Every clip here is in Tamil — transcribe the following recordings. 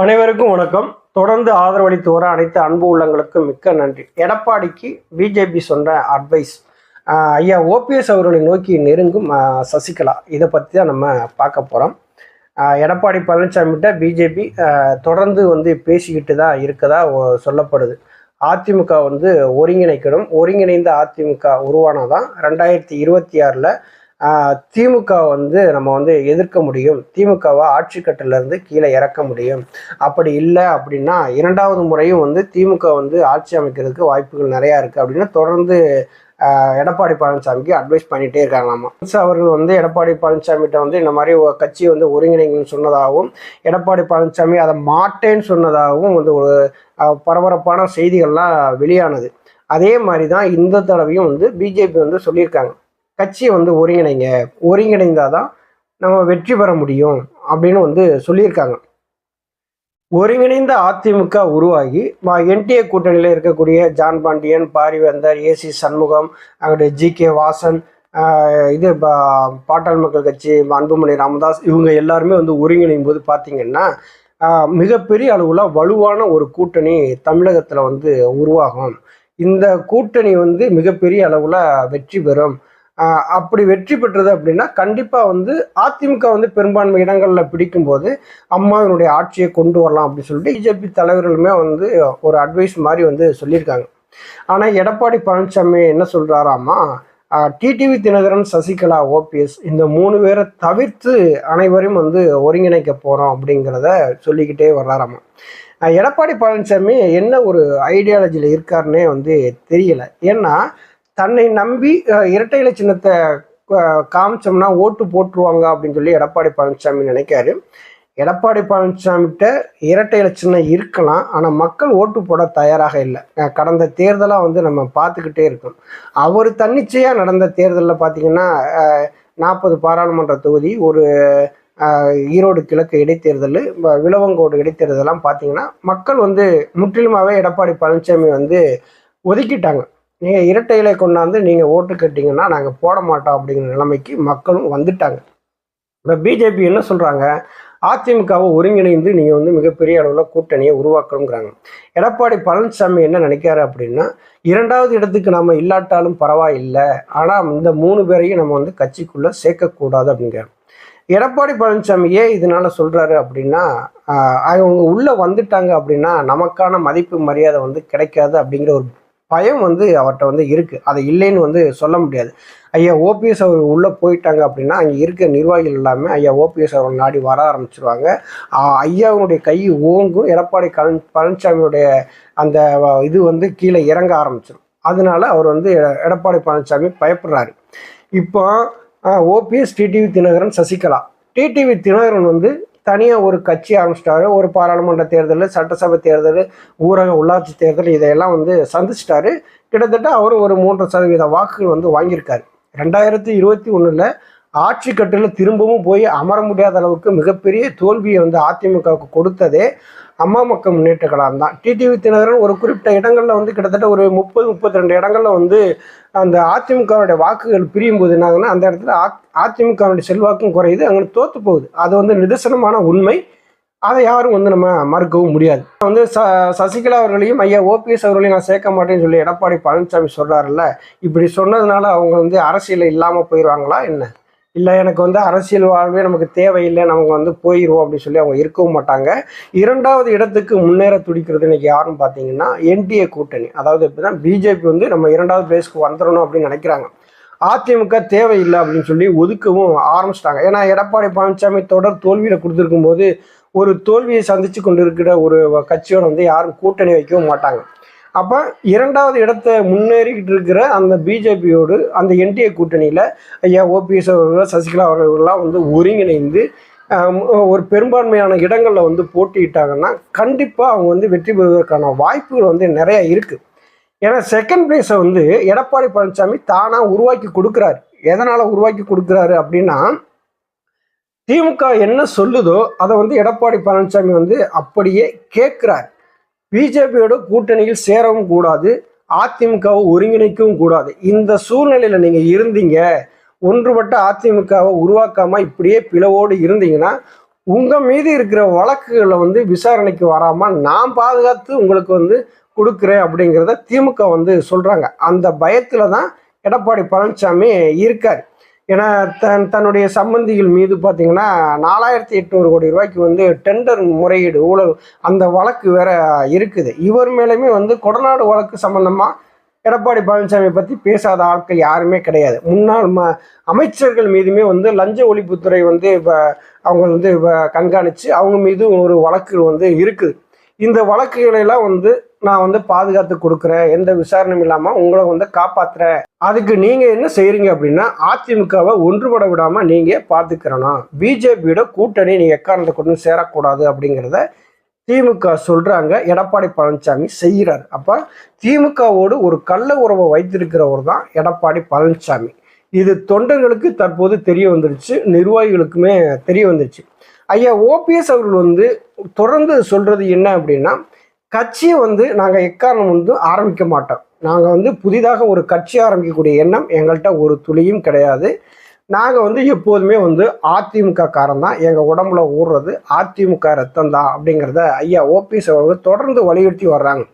அனைவருக்கும் வணக்கம். தொடர்ந்து ஆதரவளித்து வர அனைத்து அன்பு உள்ளங்களுக்கும் மிக்க நன்றி. எடப்பாடிக்கு பிஜேபி சொன்ன அட்வைஸ் ஐயா ஓபிஎஸ் அவர்களை நோக்கி நெருங்கும் சசிகலா. இதை பற்றி தான் நம்ம பார்க்க போகிறோம் எடப்பாடி பழனிசாமிகிட்ட பிஜேபி தொடர்ந்து வந்து பேசிக்கிட்டு தான் இருக்கதா சொல்லப்படுது. அதிமுக வந்து ஒருங்கிணைக்கணும். ஒருங்கிணைந்த அதிமுக உருவானாதான் ரெண்டாயிரத்தி இருபத்தி ஆறில் திமுக வந்து நம்ம வந்து எதிர்க்க முடியும். திமுகவை ஆட்சி கட்டிலிருந்து கீழே இறக்க முடியும். அப்படி இல்லை அப்படின்னா இரண்டாவது முறையும் வந்து திமுக வந்து ஆட்சி அமைக்கிறதுக்கு வாய்ப்புகள் நிறையா இருக்குது அப்படின்னு தொடர்ந்து எடப்பாடி பழனிசாமிக்கு அட்வைஸ் பண்ணிகிட்டே இருக்காங்களாமா. அவர்கள் வந்து எடப்பாடி பழனிசாமிகிட்ட வந்து இந்த மாதிரி ஒரு வந்து ஒருங்கிணைங்கன்னு சொன்னதாகவும் எடப்பாடி பழனிசாமி அதை மாட்டேன்னு சொன்னதாகவும் வந்து ஒரு பரபரப்பான செய்திகள்லாம் வெளியானது. அதே மாதிரி தான் இந்த தடவையும் வந்து பிஜேபி வந்து சொல்லியிருக்காங்க. கட்சியை வந்து ஒருங்கிணைங்க. ஒருங்கிணைந்தாதான் நம்ம வெற்றி பெற முடியும் அப்படின்னு வந்து சொல்லியிருக்காங்க. ஒருங்கிணைந்த அதிமுக உருவாகி என்டிஏ கூட்டணியில் இருக்கக்கூடிய John Pandian Parivendhar A C Shanmugam அங்கிட்டு ஜி கே வாசன் இது பா- மக்கள் கட்சி அன்புமணி ராமதாஸ் இவங்க எல்லாருமே வந்து ஒருங்கிணையும் போது பார்த்தீங்கன்னா மிகப்பெரிய அளவில் வலுவான ஒரு கூட்டணி தமிழகத்தில் வந்து உருவாகும். இந்த கூட்டணி வந்து மிகப்பெரிய அளவில் வெற்றி பெறும். அப்படி வெற்றி பெற்றது அப்படின்னா கண்டிப்பாக வந்து அதிமுக வந்து பெரும்பான்மை இடங்களில் பிடிக்கும்போது அம்மாவினுடைய ஆட்சியை கொண்டு வரலாம் அப்படின்னு சொல்லிட்டு பிஜேபி தலைவர்களுமே வந்து ஒரு அட்வைஸ் மாதிரி வந்து சொல்லியிருக்காங்க. ஆனால் எடப்பாடி பழனிசாமி என்ன சொல்கிறாராமா டிடிவி தினகரன் சசிகலா ஓபிஎஸ் இந்த மூணு பேரை தவிர்த்து அனைவரையும் வந்து ஒருங்கிணைக்க போகிறோம் அப்படிங்கிறத சொல்லிக்கிட்டே வர்றாராமா எடப்பாடி பழனிசாமி என்ன ஒரு ஐடியாலஜியில் இருக்காருன்னே வந்து தெரியல. ஏன்னா தன்னை நம்பி இரட்டை இலை சின்னத்தை காமிச்சோம்னா ஓட்டு போட்டுருவாங்க அப்படின்னு சொல்லி எடப்பாடி பழனிசாமி நினைக்காரு. எடப்பாடி பழனிசாமிகிட்ட இரட்டை இலச்சின்னம் இருக்கலாம் ஆனால் மக்கள் ஓட்டு போட தயாராக இல்லை. கடந்த தேர்தலாக வந்து நம்ம பார்த்துக்கிட்டே இருக்கோம். அவர் தன்னிச்சையாக நடந்த தேர்தலில் பார்த்தீங்கன்னா நாற்பது பாராளுமன்ற தொகுதி ஒரு ஈரோடு கிழக்கு இடைத்தேர்தல் விளவங்கோடு இடைத்தேர்தலாம் பார்த்தீங்கன்னா மக்கள் வந்து முற்றிலுமாகவே எடப்பாடி பழனிசாமி வந்து ஒதுக்கிட்டாங்க. நீங்கள் இரட்டை இலை கொண்டாந்து நீங்கள் ஓட்டு கேட்டிங்கன்னா நாங்கள் போட மாட்டோம் அப்படிங்கிற நிலைமைக்கு மக்களும் வந்துட்டாங்க. இப்போ பிஜேபி என்ன சொல்கிறாங்க அதிமுகவை ஒருங்கிணைந்து நீங்கள் வந்து மிகப்பெரிய அளவில் கூட்டணியை உருவாக்கணுங்கிறாங்க. எடப்பாடி பழனிசாமி என்ன நினைக்கிறாரு அப்படின்னா இரண்டாவது இடத்துக்கு நம்ம இல்லாட்டாலும் பரவாயில்லை ஆனால் இந்த மூணு பேரையும் நம்ம வந்து கட்சிக்குள்ளே சேர்க்கக்கூடாது அப்படிங்கிற எடப்பாடி பழனிசாமி ஏன் இதனால சொல்கிறாரு அப்படின்னா அவங்க உள்ளே வந்துட்டாங்க அப்படின்னா நமக்கான மதிப்பு மரியாதை வந்து கிடைக்காது அப்படிங்கிற ஒரு பயம் வந்து அவர்கிட்ட வந்து இருக்குது அதை இல்லைன்னு வந்து சொல்ல முடியாது. ஐயா ஓபிஎஸ் அவர் உள்ளே போயிட்டாங்க அப்படின்னா அங்கே இருக்க நிர்வாகிகள் எல்லாமே ஐயா ஓபிஎஸ் அவர்கள் நாடி வர ஆரம்பிச்சிருவாங்க. ஐயாவுடைய கை ஓங்கும். எடப்பாடி கழன் பழனிசாமியுடைய அந்த இது வந்து கீழே இறங்க ஆரம்பிச்சிடும் அதனால அவர் வந்து எடப்பாடி பழனிசாமி பயப்படுறாரு. இப்போ OPS TTV Dhinakaran Sasikala. TTV Dhinakaran வந்து தனியாக ஒரு கட்சி ஆரம்பிச்சிட்டாரு. ஒரு பாராளுமன்ற தேர்தல் சட்டசபை தேர்தல் ஊரக உள்ளாட்சி தேர்தல் இதையெல்லாம் வந்து சந்திச்சிட்டாரு. கிட்டத்தட்ட அவர் ஒரு மூன்று சதவீத வாக்குகள் வந்து வாங்கியிருக்காரு. ரெண்டாயிரத்தி இருபத்தி ஒன்றில் ஆட்சி கட்டில் திரும்பவும் போய் அமர முடியாத அளவுக்கு மிகப்பெரிய தோல்வியை வந்து அதிமுகவுக்கு கொடுத்ததே அம்மா மக்கள் முன்னேற்ற கழகம் தான். டிடிவி தினகரன் ஒரு குறிப்பிட்ட இடங்களில் வந்து கிட்டத்தட்ட ஒரு முப்பது முப்பத்தி ரெண்டு இடங்களில் வந்து அந்த அதிமுகவுடைய வாக்குகள் பிரியும் போது என்னாகுன்னா அந்த இடத்துல அதிமுகவுடைய செல்வாக்கும் குறையுது அங்கே தோத்து போகுது. அது வந்து நிதர்சனமான உண்மை. அதை யாரும் வந்து நம்ம மறுக்கவும் முடியாது. வந்து ச சசிகலா அவர்களையும் ஐயா ஓபிஎஸ் அவர்களையும் நான் சேர்க்க மாட்டேன்னு சொல்லி எடப்பாடி பழனிசாமி சொல்கிறாருல்ல இப்படி சொன்னதுனால அவங்க வந்து அரசியலில் இல்லாமல் போயிடுவாங்களா என்ன? இல்லை எனக்கு வந்து அரசியல் வாழ்வே நமக்கு தேவையில்லை நமக்கு வந்து போயிடுவோம் அப்படின்னு சொல்லி அவங்க இருக்கவும் மாட்டாங்க. இரண்டாவது இடத்துக்கு முன்னேற துடிக்கிறது இன்னைக்கு யாருன்னு பார்த்தீங்கன்னா என்டிஏ கூட்டணி. அதாவது இப்போ தான் பிஜேபி வந்து நம்ம இரண்டாவது பிளேஸ்க்கு வந்துடணும் அப்படின்னு நினைக்கிறாங்க. அதிமுக தேவையில்லை அப்படின்னு சொல்லி ஒதுக்கவும் ஆரம்பிச்சிட்டாங்க. ஏன்னா எடப்பாடி பழனிசாமி தொடர் தோல்வியில் கொடுத்துருக்கும் போது ஒரு தோல்வியை சந்திச்சு கொண்டிருக்கிற ஒரு கட்சியோட வந்து யாரும் கூட்டணி வைக்கவும் மாட்டாங்க. அப்போ இரண்டாவது இடத்தை முன்னேறிக்கிட்டு இருக்கிற அந்த பிஜேபியோடு அந்த என்டிஏ கூட்டணியில் ஐயா ஓபிஎஸ் அவர்கள் சசிகலா அவர்கள்லாம் வந்து ஒருங்கிணைந்து ஒரு பெரும்பான்மையான இடங்களில் வந்து போட்டியிட்டாங்கன்னா கண்டிப்பாக அவங்க வந்து வெற்றி பெறுவதற்கான வாய்ப்புகள் வந்து நிறையா இருக்குது ஏன்னா செகண்ட் பிளேஸை வந்து எடப்பாடி பழனிசாமி தானாக உருவாக்கி கொடுக்குறாரு. எதனால் உருவாக்கி கொடுக்குறாரு அப்படின்னா திமுக என்ன சொல்லுதோ அதை வந்து எடப்பாடி பழனிசாமி வந்து அப்படியே கேட்குறாரு. பிஜேபியோட கூட்டணியில் சேரவும் கூடாது அதிமுகவை ஒருங்கிணைக்கவும் கூடாது. இந்த சூழ்நிலையில் நீங்கள் இருந்தீங்க ஒன்றுபட்ட அதிமுகவை உருவாக்காமல் இப்படியே பிளவோடு இருந்தீங்கன்னா உங்கள் மீது இருக்கிற வழக்குகளை வந்து விசாரணைக்கு வராமல் நான் பாதுகாத்து உங்களுக்கு வந்து கொடுக்குறேன் அப்படிங்கிறத திமுக வந்து சொல்கிறாங்க அந்த பயத்தில் தான் எடப்பாடி பழனிசாமி இருக்கார். ஏன்னா தன் தன்னுடைய சம்பந்திகள் மீது பார்த்தீங்கன்னா நாலாயிரத்தி எட்நூறு கோடி ரூபாய்க்கு வந்து டெண்டர் முறையீடு ஊழல் அந்த வழக்கு வேற இருக்குது. இவர் மேலேயுமே வந்து கொடநாடு வழக்கு சம்பந்தமாக எடப்பாடி பழனிசாமி பற்றி பேசாத ஆட்கள் யாருமே கிடையாது. முன்னாள் ம அமைச்சர்கள் மீதுமே வந்து லஞ்ச ஒழிப்புத்துறை வந்து இப்போ அவங்க வந்து இப்போ கண்காணித்து அவங்க மீதும் ஒரு வழக்கு வந்து இருக்குது. இந்த வழக்குகளெல்லாம் வந்து நான் வந்து பாதுகாத்து கொடுக்குறேன். எந்த விசாரணையும் இல்லாமல் உங்களை வந்து காப்பாற்றுறேன் அதுக்கு நீங்கள் என்ன செய்கிறீங்க அப்படின்னா அதிமுகவை ஒன்றுபட விடாமல் நீங்கள் பார்த்துக்கிறணும் பிஜேபியோட கூட்டணி நீங்கள் எக்காரணத்தை கொண்டு சேரக்கூடாது அப்படிங்கிறத திமுக சொல்கிறாங்க எடப்பாடி பழனிசாமி செய்கிறார் அப்போ திமுகவோடு ஒரு கள்ள உறவை வைத்திருக்கிறவர் தான் எடப்பாடி பழனிசாமி. இது தொண்டர்களுக்கு தற்போது தெரிய வந்துருச்சு நிர்வாகிகளுக்குமே தெரிய வந்துருச்சு. ஐயா ஓபிஎஸ் அவர்கள் வந்து தொடர்ந்து சொல்கிறது என்ன அப்படின்னா கட்சியை வந்து நாங்கள் எக்காரணம் வந்து ஆரம்பிக்க மாட்டோம். நாங்கள் வந்து புதிதாக ஒரு கட்சி ஆரம்பிக்கக்கூடிய எண்ணம் எங்கள்கிட்ட ஒரு துளியும் கிடையாது. நாங்கள் வந்து எப்போதுமே வந்து அதிமுக காரன் தான். எங்கள் உடம்புல ஊடுறது அதிமுக ரத்தம் தான் அப்படிங்கிறத ஐயா ஓபிஎஸ் அவர்கள் தொடர்ந்து வலியுறுத்தி வர்றாங்க.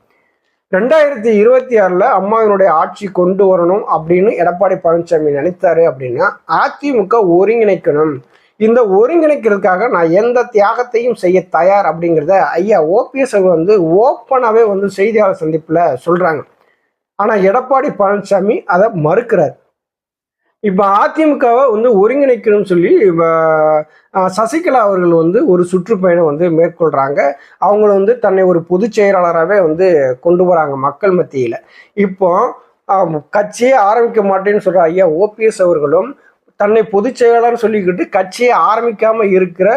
ரெண்டாயிரத்தி இருபத்தி ஆறில் அம்மாவினுடைய ஆட்சி கொண்டு வரணும் அப்படின்னு எடப்பாடி பழனிசாமி நினைத்தாரு அப்படின்னா அதிமுக ஒருங்கிணைக்கணும். இந்த ஒருங்கிணைக்கிறதுக்காக நான் எந்த தியாகத்தையும் செய்ய தயார் அப்படிங்கிறத ஐயா ஓபிஎஸ் வந்து ஓப்பனாகவே வந்து செய்தியாளர் சந்திப்பில் சொல்கிறாங்க ஆனால் எடப்பாடி பழனிசாமி அதை மறுக்கிறார். இப்போ அதிமுகவை வந்து ஒருங்கிணைக்கணும்னு சொல்லி சசிகலா அவர்கள் வந்து ஒரு சுற்றுப்பயணம் வந்து மேற்கொள்கிறாங்க அவங்கள வந்து தன்னை ஒரு பொதுச் செயலாளராகவே வந்து கொண்டு வராங்க மக்கள் மத்தியில். இப்போ கட்சியே ஆரம்பிக்க மாட்டேன்னு சொல்கிற ஐயா ஓபிஎஸ் அவர்களும் தன்னை பொதுச் செயலாளர் சொல்லிக்கிட்டு கட்சியை ஆரம்பிக்காம இருக்கிற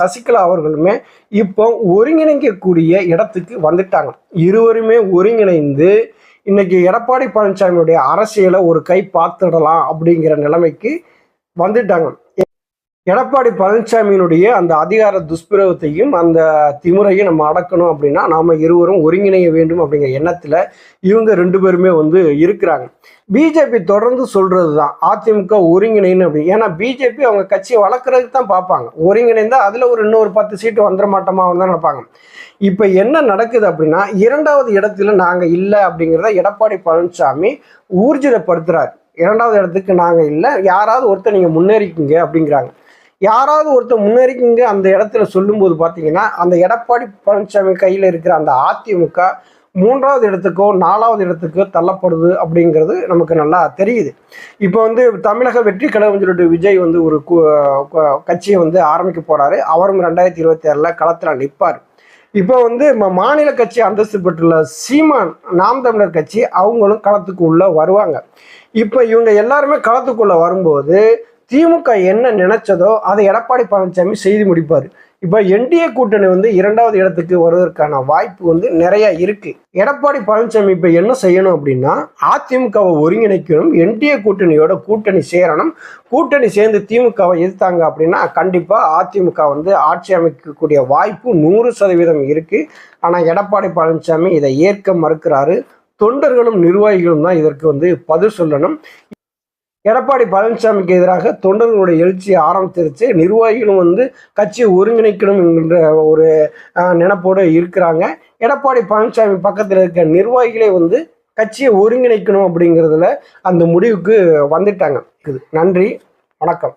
சசிகலா அவர்களுமே இப்போ ஒருங்கிணைக்கக்கூடிய இடத்துக்கு வந்துட்டாங்க. இருவருமே ஒருங்கிணைந்து இன்னைக்கு எடப்பாடி பழனிசாமியுடைய அரசியலை ஒரு கை பார்த்துடலாம் அப்படிங்கிற நிலைமைக்கு வந்துட்டாங்க. எடப்பாடி பழனிசாமியினுடைய அந்த அதிகார துஷ்பிரவத்தையும் அந்த திமுறையும் நம்ம அடக்கணும் அப்படின்னா நாம் இருவரும் ஒருங்கிணைய வேண்டும் அப்படிங்கிற எண்ணத்தில் இவங்க ரெண்டு பேருமே வந்து இருக்கிறாங்க. பிஜேபி தொடர்ந்து சொல்கிறது தான் அதிமுக ஒருங்கிணைன்னு அப்படி. ஏன்னா பிஜேபி அவங்க கட்சியை வளர்க்குறதுக்கு தான் பார்ப்பாங்க. ஒருங்கிணைந்தால் அதில் ஒரு இன்னொரு பத்து சீட்டு வந்துட மாட்டோமா தான் நினைப்பாங்க. இப்போ என்ன நடக்குது அப்படின்னா இரண்டாவது இடத்துல நாங்கள் இல்லை அப்படிங்கிறத எடப்பாடி பழனிசாமி ஊர்ஜிதப்படுத்துகிறார் இரண்டாவது இடத்துக்கு நாங்கள் இல்லை யாராவது ஒருத்தர் நீங்கள் முன்னேறிக்கிங்க அப்படிங்கிறாங்க. யாராவது ஒருத்தர் முன்னேறிங்க அந்த இடத்துல சொல்லும்போது பார்த்தீங்கன்னா அந்த எடப்பாடி பழனிசாமி கையில் இருக்கிற அந்த அதிமுக மூன்றாவது இடத்துக்கோ நாலாவது இடத்துக்கோ தள்ளப்படுது அப்படிங்கிறது நமக்கு நல்லா தெரியுது. இப்போ வந்து தமிழக வெற்றி கழகம் சொல்லிட்டு விஜய் வந்து ஒரு கட்சியை வந்து ஆரம்பிக்க போகிறாரு அவரும் ரெண்டாயிரத்தி இருபத்தி ஆறில் களத்தில் நிற்பார் இப்போ வந்து மாநில கட்சி அந்தஸ்து பெற்றுள்ள சீமான் நாம் தமிழர் கட்சி அவங்களும் களத்துக்கு உள்ள வருவாங்க. இப்போ இவங்க எல்லாருமே களத்துக்குள்ள வரும்போது திமுக என்ன நினைச்சதோ அதை எடப்பாடி பழனிசாமி செய்து முடிப்பார். இப்போ என்டிஏ கூட்டணி வந்து இரண்டாவது இடத்துக்கு வருவதற்கான வாய்ப்பு வந்து நிறைய இருக்கு. எடப்பாடி பழனிசாமி இப்போ என்ன செய்யணும் அப்படின்னா அதிமுகவை ஒருங்கிணைக்கணும் என்டிஏ கூட்டணியோட கூட்டணி சேரணும். கூட்டணி சேர்ந்து திமுகவை எதிர்த்தாங்க அப்படின்னா கண்டிப்பாக அதிமுக வந்து ஆட்சி அமைக்கக்கூடிய வாய்ப்பு நூறு சதவீதம் இருக்கு. ஆனால் எடப்பாடி பழனிசாமி இதை ஏற்க மறுக்கிறாரு. தொண்டர்களும் நிர்வாகிகளும் தான் இதற்கு வந்து பதில் சொல்லணும். எடப்பாடி பழனிசாமிக்கு எதிராக தொண்டர்களுடைய எழுச்சியை ஆரம்பிச்சிருச்சு. நிர்வாகிகளும் வந்து கட்சியை ஒருங்கிணைக்கணும் என்கின்ற ஒரு நினப்போடு இருக்கிறாங்க. எடப்பாடி பழனிசாமி பக்கத்தில் இருக்க நிர்வாகிகளே வந்து கட்சியை ஒருங்கிணைக்கணும் அப்படிங்கிறதுல அந்த முடிவுக்கு வந்துட்டாங்க. நன்றி. வணக்கம்.